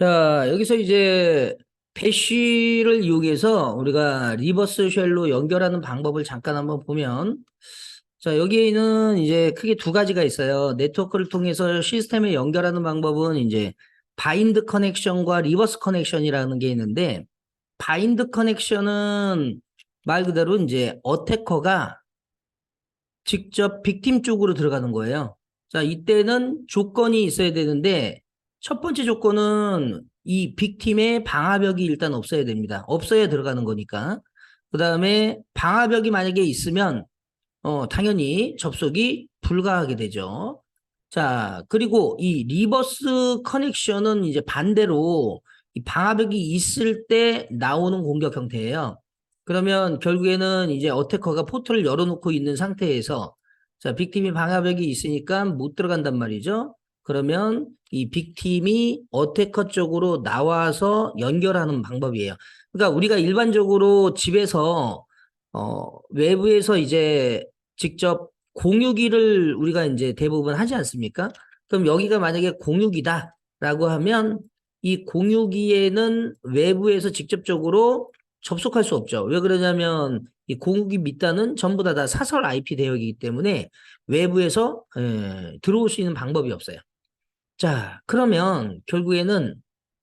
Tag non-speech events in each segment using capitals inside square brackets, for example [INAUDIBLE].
자, 여기서 이제 배쉬를 이용해서 우리가 리버스 쉘로 연결하는 방법을 잠깐 한번 보면 자, 여기에는 이제 크게 두 가지가 있어요. 네트워크를 통해서 시스템에 연결하는 방법은 이제 바인드 커넥션과 리버스 커넥션이라는 게 있는데 바인드 커넥션은 말 그대로 이제 어태커가 직접 빅팀 쪽으로 들어가는 거예요. 자, 이때는 조건이 있어야 되는데 첫 번째 조건은 이 빅팀의 방화벽이 일단 없어야 됩니다. 없어야 들어가는 거니까. 그 다음에 방화벽이 만약에 있으면 어, 당연히 접속이 불가하게 되죠. 자, 그리고 이 리버스 커넥션은 이제 반대로 이 방화벽이 있을 때 나오는 공격 형태예요. 그러면 결국에는 이제 어태커가 포트를 열어놓고 있는 상태에서 자, 빅팀이 방화벽이 있으니까 못 들어간단 말이죠. 그러면 이 빅팀이 어태커 쪽으로 나와서 연결하는 방법이에요. 그러니까 우리가 일반적으로 집에서 어, 외부에서 이제 직접 공유기를 우리가 이제 대부분 하지 않습니까? 그럼 여기가 만약에 공유기다라고 하면 이 공유기에는 외부에서 직접적으로 접속할 수 없죠. 왜 그러냐면 이 공유기 밑단은 전부 다, 다 사설 IP 대역이기 때문에 외부에서 에, 들어올 수 있는 방법이 없어요. 자, 그러면 결국에는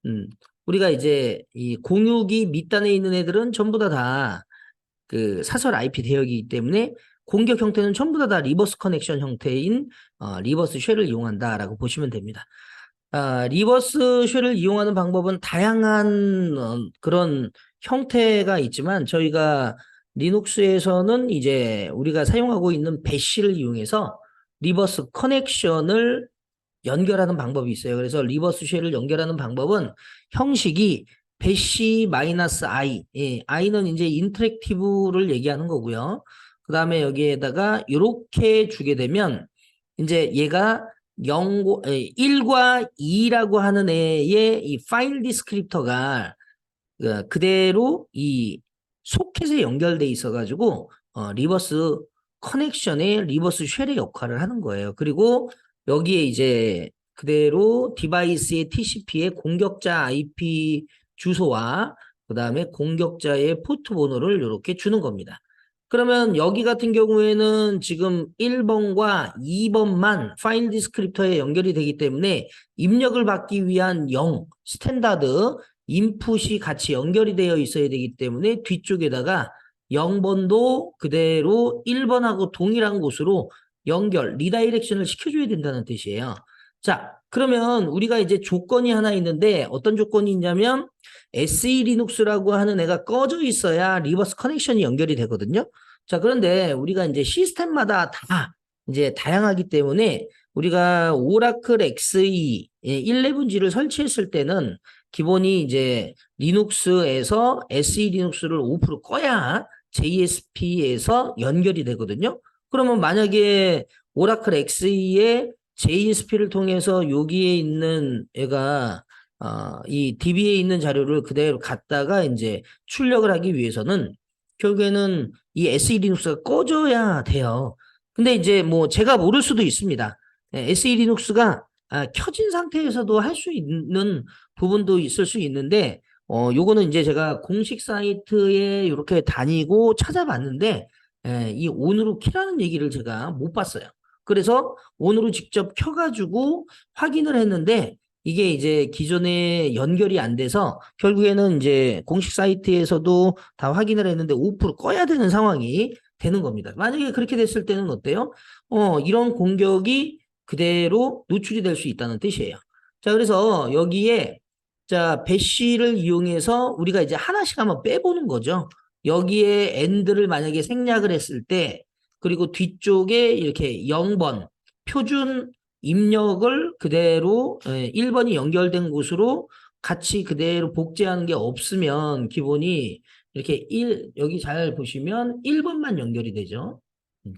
음, 우리가 이제 이 공유기 밑단에 있는 애들은 전부 다 다 그 사설 IP 대역이기 때문에 공격 형태는 전부 다 다 리버스 커넥션 형태인 어, 리버스 쉘을 이용한다라고 보시면 됩니다. 아, 리버스 쉘을 이용하는 방법은 다양한 어, 그런 형태가 있지만 저희가 리눅스에서는 이제 우리가 사용하고 있는 배시를 이용해서 리버스 커넥션을 연결하는 방법이 있어요. 그래서 리버스 쉘을 연결하는 방법은 형식이 배시 마이너스 i, 예, i는 이제 인터랙티브를 얘기하는 거고요. 그 다음에 여기에다가 이렇게 주게 되면 이제 얘가 0, 1과 2라고 하는 애의 이 파일 디스크립터가 그 그대로 이 소켓에 연결돼 있어 가지고 어, 리버스 커넥션의 리버스 쉘의 역할을 하는 거예요. 그리고 여기에 이제 그대로 디바이스의 TCP의 공격자 IP 주소와 그 다음에 공격자의 포트 번호를 이렇게 주는 겁니다. 그러면 여기 같은 경우에는 지금 1번과 2번만 파일 디스크립터에 연결이 되기 때문에 입력을 받기 위한 0 스탠다드 인풋이 같이 연결이 되어 있어야 되기 때문에 뒤쪽에다가 0번도 그대로 1번하고 동일한 곳으로 연결, 리다이렉션을 시켜줘야 된다는 뜻이에요. 자, 그러면 우리가 이제 조건이 하나 있는데 어떤 조건이 있냐면 SE 리눅스라고 하는 애가 꺼져 있어야 리버스 커넥션이 연결이 되거든요. 자, 그런데 우리가 이제 시스템마다 다 이제 다양하기 때문에 우리가 오라클 XE 11G를 설치했을 때는 기본이 이제 리눅스에서 SE 리눅스를 5% 꺼야 JSP에서 연결이 되거든요. 그러면 만약에 오라클 XE의 JSP를 통해서 여기에 있는 애가 어, 이 DB에 있는 자료를 그대로 갖다가 이제 출력을 하기 위해서는 결국에는 이 SE 리눅스가 꺼져야 돼요. 근데 이제 뭐 제가 모를 수도 있습니다. 예, SE 리눅스가 아, 켜진 상태에서도 할 수 있는 부분도 있을 수 있는데 어 요거는 이제 제가 공식 사이트에 이렇게 다니고 찾아봤는데 예, 이 온으로 키라는 얘기를 제가 못 봤어요. 그래서 온으로 직접 켜가지고 확인을 했는데 이게 이제 기존에 연결이 안 돼서 결국에는 이제 공식 사이트에서도 다 확인을 했는데 5% 꺼야 되는 상황이 되는 겁니다. 만약에 그렇게 됐을 때는 어때요? 어, 이런 공격이 그대로 노출이 될 수 있다는 뜻이에요. 자, 그래서 여기에 자, 배시를 이용해서 우리가 이제 하나씩 한번 빼보는 거죠. 여기에 엔드를 만약에 생략을 했을 때 그리고 뒤쪽에 이렇게 0번 표준 입력을 그대로 1번이 연결된 곳으로 같이 그대로 복제하는 게 없으면 기본이 이렇게 1 여기 잘 보시면 1번만 연결이 되죠. 음.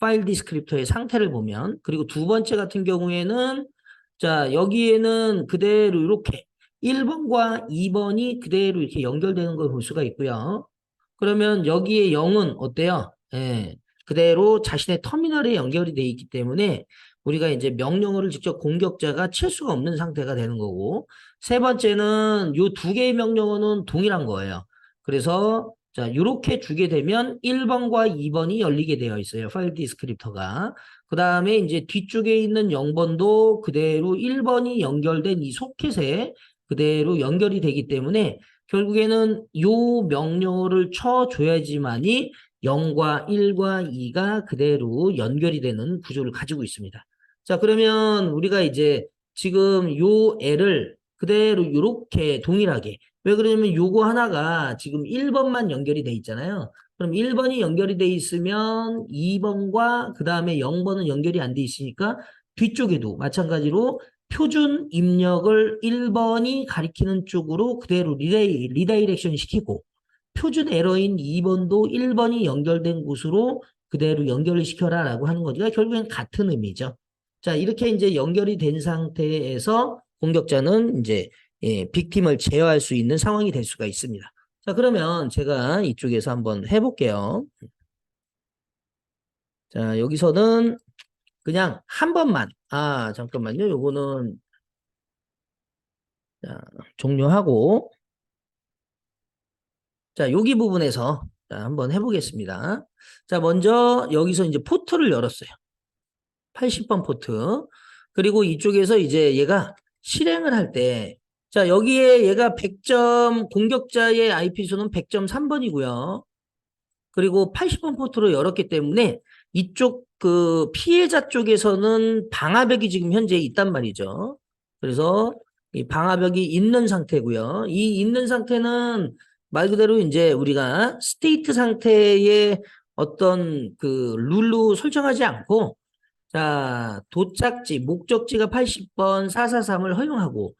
파일 디스크립터의 상태를 보면 그리고 두 번째 같은 경우에는 자 여기에는 그대로 이렇게 1번과 2번이 그대로 이렇게 연결되는 걸 볼 수가 있고요. 그러면 여기에 0은 어때요? 예, 그대로 자신의 터미널에 연결이 되어 있기 때문에 우리가 이제 명령어를 직접 공격자가 칠 수가 없는 상태가 되는 거고 세 번째는 요 두 개의 명령어는 동일한 거예요. 그래서 자, 이렇게 주게 되면 1번과 2번이 열리게 되어 있어요. 파일 디스크립터가. 그 다음에 이제 뒤쪽에 있는 0번도 그대로 1번이 연결된 이 소켓에 그대로 연결이 되기 때문에 결국에는 요 명령어를 쳐줘야지만이 0과 1과 2가 그대로 연결이 되는 구조를 가지고 있습니다. 자, 그러면 우리가 이제 지금 요 L을 그대로 이렇게 동일하게 왜 그러냐면 요거 하나가 지금 1번만 연결이 돼 있잖아요. 그럼 1번이 연결이 돼 있으면 2번과 그 다음에 0번은 연결이 안 돼 있으니까 뒤쪽에도 마찬가지로 표준 입력을 1번이 가리키는 쪽으로 그대로 리다이, 리다이렉션 시키고 표준 에러인 2번도 1번이 연결된 곳으로 그대로 연결을 시켜라 라고 하는 거니까 결국엔 같은 의미죠. 자, 이렇게 이제 연결이 된 상태에서 공격자는 이제 예, 빅팀을 제어할 수 있는 상황이 될 수가 있습니다. 자, 그러면 제가 이쪽에서 한번 해볼게요. 자, 여기서는 그냥 한 번만, 아, 잠깐만요. 요거는, 자, 종료하고, 자, 여기 부분에서 자, 한번 해보겠습니다. 자, 먼저 여기서 이제 포트를 열었어요. 80번 포트. 그리고 이쪽에서 이제 얘가 실행을 할 때, 자, 여기에 얘가 100점, 공격자의 IP수는 100.3번이고요. 그리고 80번 포트로 열었기 때문에 이쪽 그 피해자 쪽에서는 방화벽이 지금 현재 있단 말이죠. 그래서 이 방화벽이 있는 상태고요. 이 있는 상태는 말 그대로 이제 우리가 스테이트 상태의 어떤 그 룰로 설정하지 않고 자, 도착지, 목적지가 80번 443을 허용하고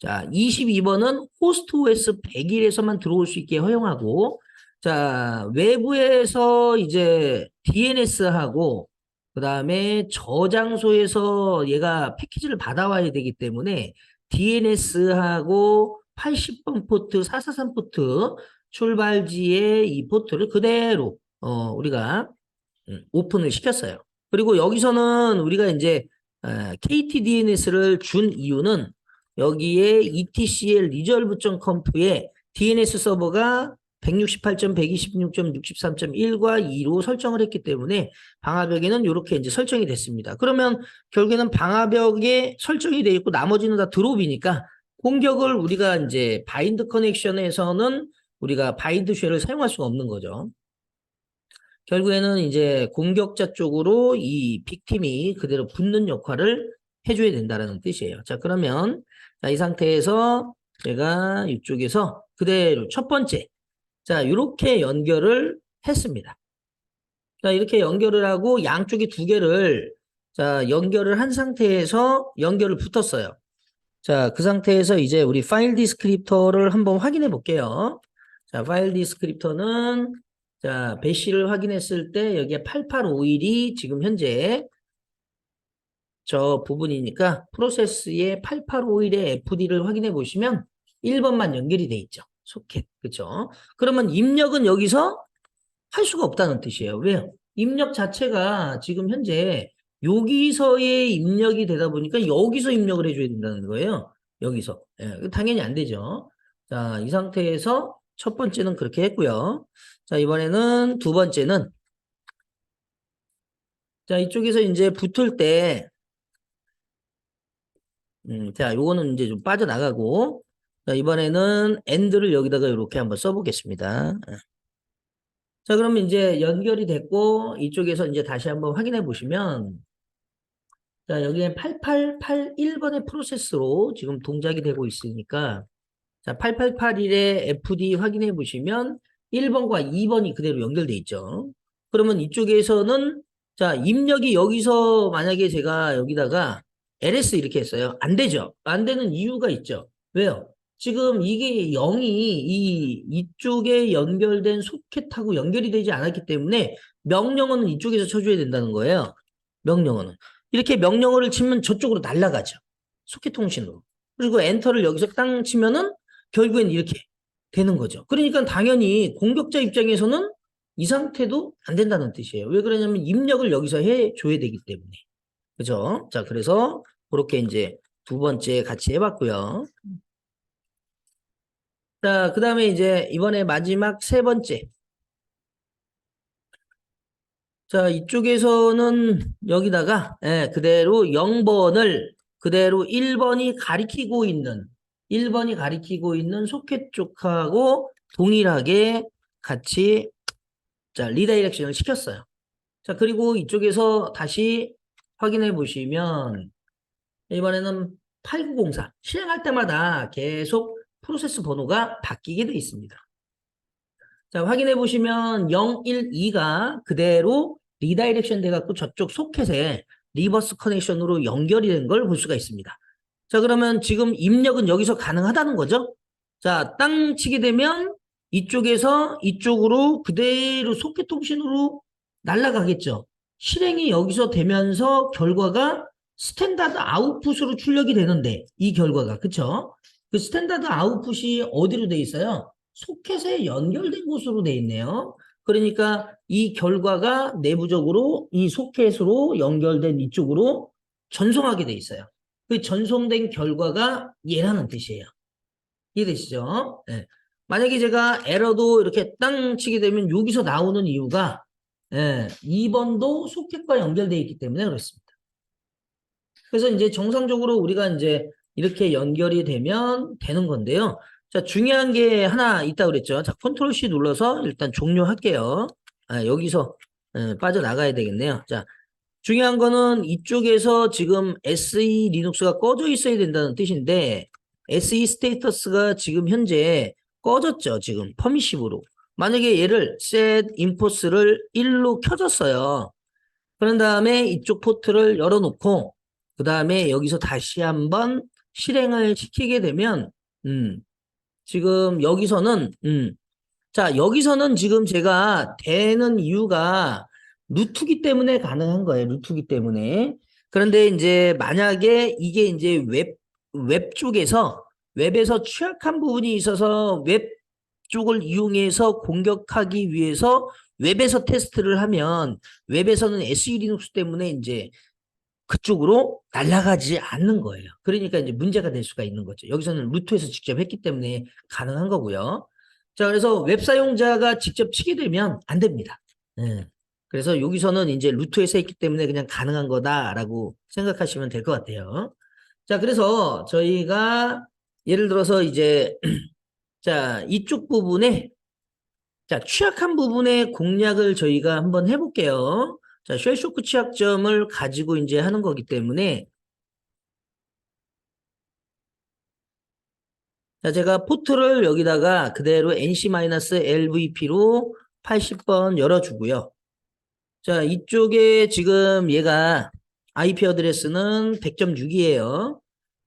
자, 22번은 호스트 OS 100일에서만 들어올 수 있게 허용하고 자, 외부에서 이제 DNS하고 그 다음에 저장소에서 얘가 패키지를 받아와야 되기 때문에 DNS하고 80번 포트, 443 포트 출발지의 이 포트를 그대로 어, 우리가 음, 오픈을 시켰어요. 그리고 여기서는 우리가 이제 KTDNS를 준 이유는 여기에 etcl resolve.comp에 DNS 서버가 168.126.63.1과 2로 설정을 했기 때문에 방화벽에는 이렇게 이제 설정이 됐습니다. 그러면 결국에는 방화벽에 설정이 되어 있고 나머지는 다 드롭이니까 공격을 우리가 이제 바인드 커넥션에서는 우리가 바인드 쉘을 사용할 수가 없는 거죠. 결국에는 이제 공격자 쪽으로 이 빅팀이 그대로 붙는 역할을 해줘야 된다는 뜻이에요. 자, 그러면 자, 이 상태에서 제가 이쪽에서 그대로 첫 번째 자, 이렇게 연결을 했습니다. 자, 이렇게 연결을 하고 양쪽에 두 개를 자, 연결을 한 상태에서 연결을 붙었어요. 자, 그 상태에서 이제 우리 파일 디스크립터를 한번 확인해 볼게요. 자, 파일 디스크립터는 자, 배시를 확인했을 때 여기에 8851이 지금 현재 저 부분이니까 프로세스의 8851의 FD를 확인해 보시면 1번만 연결이 돼 있죠. 소켓. 그죠? 그러면 입력은 여기서 할 수가 없다는 뜻이에요. 왜요? 입력 자체가 지금 현재 여기서의 입력이 되다 보니까 여기서 입력을 해줘야 된다는 거예요. 여기서. 예, 당연히 안 되죠. 자, 이 상태에서 첫 번째는 그렇게 했고요. 자, 이번에는 두 번째는 자, 이쪽에서 이제 붙을 때 음, 자, 요거는 이제 좀 빠져나가고 자, 이번에는 end를 여기다가 이렇게 한번 써보겠습니다. 예. 자, 그러면 이제 연결이 됐고 이쪽에서 이제 다시 한번 확인해 보시면 자, 여기에 8881번의 프로세스로 지금 동작이 되고 있으니까 자, 8881의 FD 확인해 보시면 1번과 2번이 그대로 연결돼 있죠. 그러면 이쪽에서는 자, 입력이 여기서 만약에 제가 여기다가 LS 이렇게 했어요. 안 되죠. 안 되는 이유가 있죠. 왜요? 지금 이게 0이 이 이쪽에 연결된 소켓하고 연결이 되지 않았기 때문에 명령어는 이쪽에서 쳐줘야 된다는 거예요. 명령어는. 이렇게 명령어를 치면 저쪽으로 날아가죠. 소켓 통신으로. 그리고 엔터를 여기서 땅 치면은 결국엔 이렇게 되는 거죠. 그러니까 당연히 공격자 입장에서는 이 상태도 안 된다는 뜻이에요. 왜 그러냐면 입력을 여기서 해줘야 되기 때문에. 그죠? 자, 그래서 그렇게 이제 두 번째 같이 해봤고요. 자, 그 다음에 이제 이번에 마지막 세 번째. 자, 이쪽에서는 여기다가 예, 그대로 0번을 그대로 1번이 가리키고 있는 1번이 가리키고 있는 소켓 쪽하고 동일하게 같이 자, 리다이렉션을 시켰어요. 자, 그리고 이쪽에서 다시 확인해 보시면 이번에는 8904 실행할 때마다 계속 프로세스 번호가 바뀌게 돼 있습니다. 자, 확인해 보시면 012가 그대로 리다이렉션 돼 갖고 저쪽 소켓에 리버스 커넥션으로 연결이 된 걸 볼 수가 있습니다. 자, 그러면 지금 입력은 여기서 가능하다는 거죠? 자, 땅 치게 되면 이쪽에서 이쪽으로 그대로 소켓 통신으로 날아가겠죠. 실행이 여기서 되면서 결과가 스탠다드 아웃풋으로 출력이 되는데 이 결과가 그쵸? 그 스탠다드 아웃풋이 어디로 돼 있어요? 소켓에 연결된 곳으로 돼 있네요. 그러니까 이 결과가 내부적으로 이 소켓으로 연결된 이쪽으로 전송하게 돼 있어요. 그 전송된 결과가 얘라는 뜻이에요. 이해되시죠? 예. 만약에 제가 에러도 이렇게 땅 치게 되면 여기서 나오는 이유가 예, 2번도 소켓과 연결되어 있기 때문에 그렇습니다. 그래서 이제 정상적으로 우리가 이제 이렇게 연결이 되면 되는 건데요. 자, 중요한 게 하나 있다고 그랬죠. 자, 컨트롤 C 눌러서 일단 종료할게요. 아, 여기서 예, 빠져나가야 되겠네요. 자, 중요한 거는 이쪽에서 지금 SE 리눅스가 꺼져 있어야 된다는 뜻인데 SE 스테이터스가 지금 현재 꺼졌죠. 지금 퍼미시브로. 만약에 얘를 set inputs를 1로 켜줬어요. 그런 다음에 이쪽 포트를 열어놓고 그 다음에 여기서 다시 한번 실행을 시키게 되면 음, 지금 여기서는 음, 자 여기서는 지금 제가 되는 이유가 루트기 때문에 가능한 거예요. 루트기 때문에. 그런데 이제 만약에 이게 이제 웹, 웹 쪽에서 웹에서 취약한 부분이 있어서 웹 쪽을 이용해서 공격하기 위해서 웹에서 테스트를 하면 웹에서는 SE 리눅스 때문에 이제 그쪽으로 날아가지 않는 거예요. 그러니까 이제 문제가 될 수가 있는 거죠. 여기서는 루트에서 직접 했기 때문에 가능한 거고요. 자, 그래서 웹 사용자가 직접 치게 되면 안 됩니다. 예. 그래서 여기서는 이제 루트에서 했기 때문에 그냥 가능한 거다라고 생각하시면 될 것 같아요. 자, 그래서 저희가 예를 들어서 이제 [CLEARS THROAT] 자, 이쪽 부분에 자, 취약한 부분의 공략을 저희가 한번 해볼게요. 자, 쉘쇼크 취약점을 가지고 이제 하는 거기 때문에 자, 제가 포트를 여기다가 그대로 NC-LVP로 80번 열어주고요. 자, 이쪽에 지금 얘가 IP 어드레스는 100.6이에요.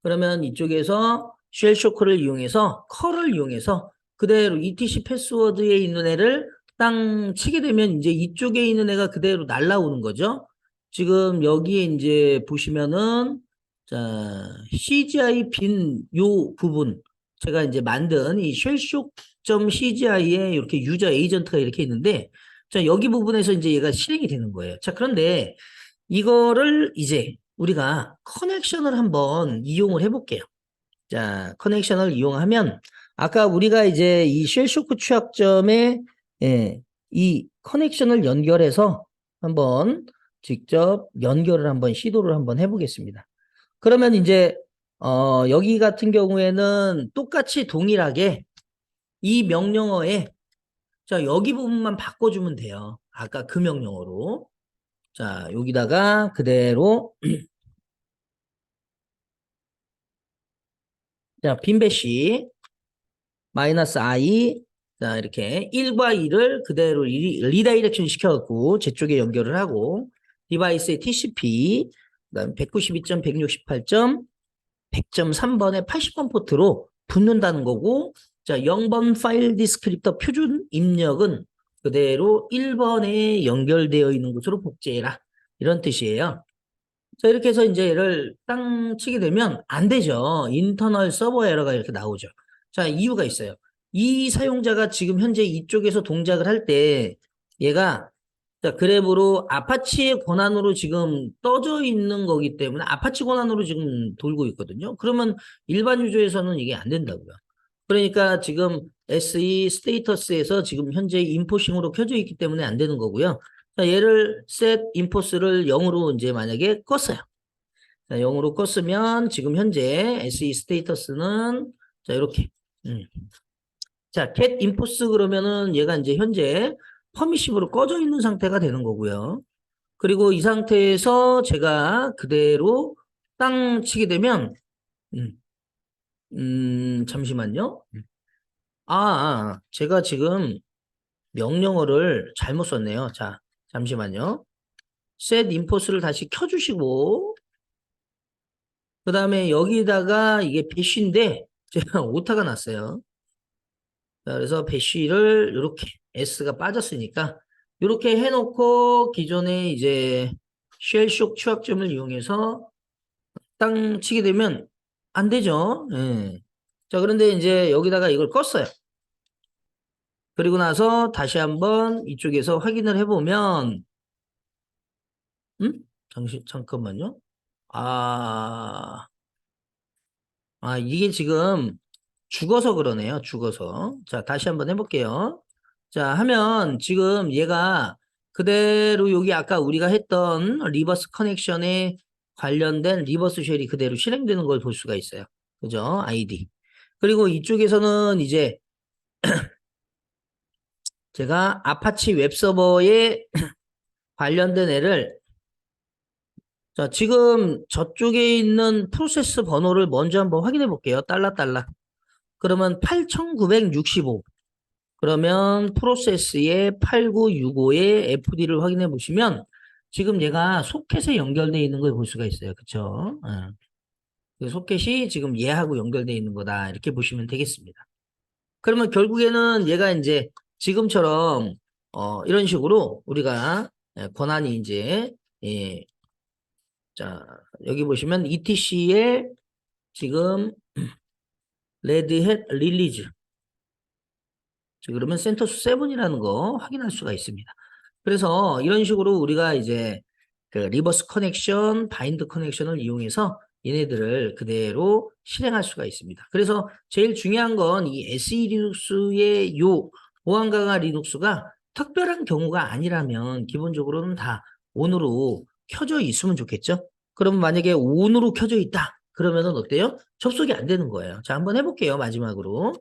그러면 이쪽에서 쉘 쇼크를 이용해서 컬을 이용해서 그대로 ETC 패스워드에 있는 애를 땅 치게 되면 이제 이쪽에 있는 애가 그대로 날라오는 거죠. 지금 여기에 이제 보시면은 자, CGI 빈 요 부분 제가 이제 만든 이 쉘쇼크.cgi에 이렇게 유저 에이전트가 이렇게 있는데 자, 여기 부분에서 이제 얘가 실행이 되는 거예요. 자, 그런데 이거를 이제 우리가 커넥션을 한번 이용을 해볼게요. 자, 커넥션을 이용하면 아까 우리가 이제 이 쉘쇼크 취약점에 예, 이 커넥션을 연결해서 한번 직접 연결을 한번 시도를 한번 해보겠습니다. 그러면 이제 어, 여기 같은 경우에는 똑같이 동일하게 이 명령어에 자, 여기 부분만 바꿔주면 돼요. 아까 그 명령어로. 자, 여기다가 그대로 [CLEARS THROAT] 자, 빈배시 마이너스 i 자, 이렇게 1과 2를 그대로 리, 리다이렉션 시켜갖고 제 쪽에 연결을 하고 디바이스의 TCP 그다음 192.168. 100.3번에 80번 포트로 붙는다는 거고 자 0번 파일 디스크립터 표준 입력은 그대로 1번에 연결되어 있는 곳으로 복제해라 이런 뜻이에요. 자 이렇게 해서 이제 얘를 땅 치게 되면 안 되죠. 인터널 서버 에러가 이렇게 나오죠. 자 이유가 있어요. 이 사용자가 지금 현재 이쪽에서 동작을 할 때 얘가 자, 그래브로 아파치의 권한으로 지금 떠져 있는 거기 때문에 아파치 권한으로 지금 돌고 있거든요. 그러면 일반 유저에서는 이게 안 된다고요. 그러니까 지금 SE 스테이터스에서 지금 현재 인포싱으로 켜져 있기 때문에 안 되는 거고요. 자, 얘를 set 인포스를 0으로 이제 만약에 껐어요. 자, 0으로 껐으면 지금 현재 SE 스테이터스는 자, 이렇게 음. 자, get 인포스 그러면은 얘가 이제 현재 퍼미시브로 꺼져 있는 상태가 되는 거고요. 그리고 이 상태에서 제가 그대로 땅 치게 되면 음, 음, 잠시만요. 아, 아, 제가 지금 명령어를 잘못 썼네요. 자, 잠시만요. set 인포스를 다시 켜주시고 그 다음에 여기다가 이게 배쉬인데 제가 오타가 났어요. 자, 그래서 배쉬를 이렇게 S가 빠졌으니까 이렇게 해놓고 기존에 이제 쉘쇼크 추학점을 이용해서 땅 치게 되면 안 되죠. 예. 자, 그런데 이제 여기다가 이걸 껐어요. 그리고 나서 다시 한번 이쪽에서 확인을 해보면, 음? 잠시, 잠깐만요. 아, 아, 이게 지금 죽어서 그러네요. 죽어서. 자, 다시 한번 해볼게요. 자, 하면 지금 얘가 그대로 여기 아까 우리가 했던 리버스 커넥션에 관련된 리버스 쉘이 그대로 실행되는 걸 볼 수가 있어요. 그죠? 아이디. 그리고 이쪽에서는 이제 [CLEARS THROAT] 제가 아파치 웹서버에 [CLEARS THROAT] 관련된 애를 자, 지금 저쪽에 있는 프로세스 번호를 먼저 한번 확인해 볼게요. 달러. 그러면 8965. 그러면 프로세스의 8965의 FD를 확인해 보시면 지금 얘가 소켓에 연결되어 있는 걸 볼 수가 있어요. 그쵸? 예. 그 소켓이 지금 얘하고 연결되어 있는 거다. 이렇게 보시면 되겠습니다. 그러면 결국에는 얘가 이제 지금처럼 어, 이런 식으로 우리가 예, 권한이 이제 예, 자 여기 보시면 ETC의 지금 레드햇 릴리즈 자, 그러면 센터수 7이라는 거 확인할 수가 있습니다. 그래서 이런 식으로 우리가 이제 그 리버스 커넥션, 바인드 커넥션을 이용해서 얘네들을 그대로 실행할 수가 있습니다. 그래서 제일 중요한 건 이 SE 리눅스의 요 보안 강화 리눅스가 특별한 경우가 아니라면 기본적으로는 다 온으로 켜져 있으면 좋겠죠. 그러면 만약에 온으로 켜져 있다. 그러면은 어때요? 접속이 안 되는 거예요. 자, 한번 해볼게요. 마지막으로.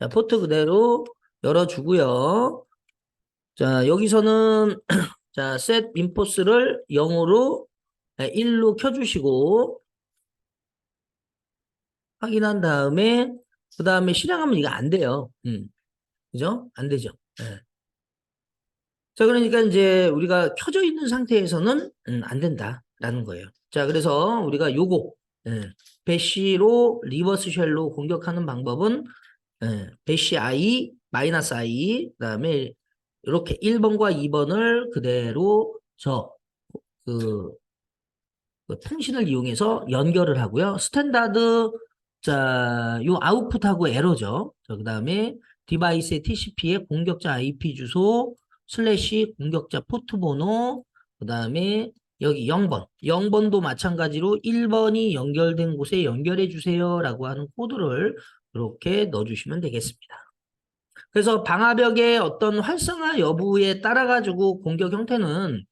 자, 포트 그대로 열어주고요. 자, 여기서는 [CLEARS THROAT] 자, set 인포스를 0으로 1로 켜주시고 확인한 다음에 그 다음에 실행하면 이거 안 돼요. 음. 그죠? 안 되죠. 예. 자, 그러니까 이제 우리가 켜져 있는 상태에서는 음, 안 된다라는 거예요. 자, 그래서 우리가 요거 예, 배시로 리버스 쉘로 공격하는 방법은 예, 배시 i 마이너스 i 그다음에 이렇게 1번과 2번을 그대로 저그 그 통신을 이용해서 연결을 하고요. 스탠다드 자, 요 아웃풋하고 에러죠. 자, 그다음에 디바이스의 TCP의 공격자 IP 주소 슬래시 공격자 포트 번호 그다음에 여기 0번 0번도 마찬가지로 1번이 연결된 곳에 연결해 주세요 라고 하는 코드를 이렇게 넣어 주시면 되겠습니다. 그래서 방화벽의 어떤 활성화 여부에 따라 가지고 공격 형태는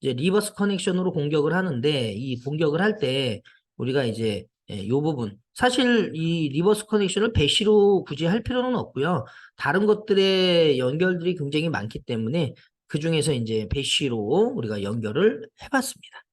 이제 리버스 커넥션으로 공격을 하는데 이 공격을 할 때 우리가 이제 예, 이 부분 사실 이 리버스 커넥션을 배시로 굳이 할 필요는 없고요. 다른 것들의 연결들이 굉장히 많기 때문에 그 중에서 이제 배시로 우리가 연결을 해봤습니다.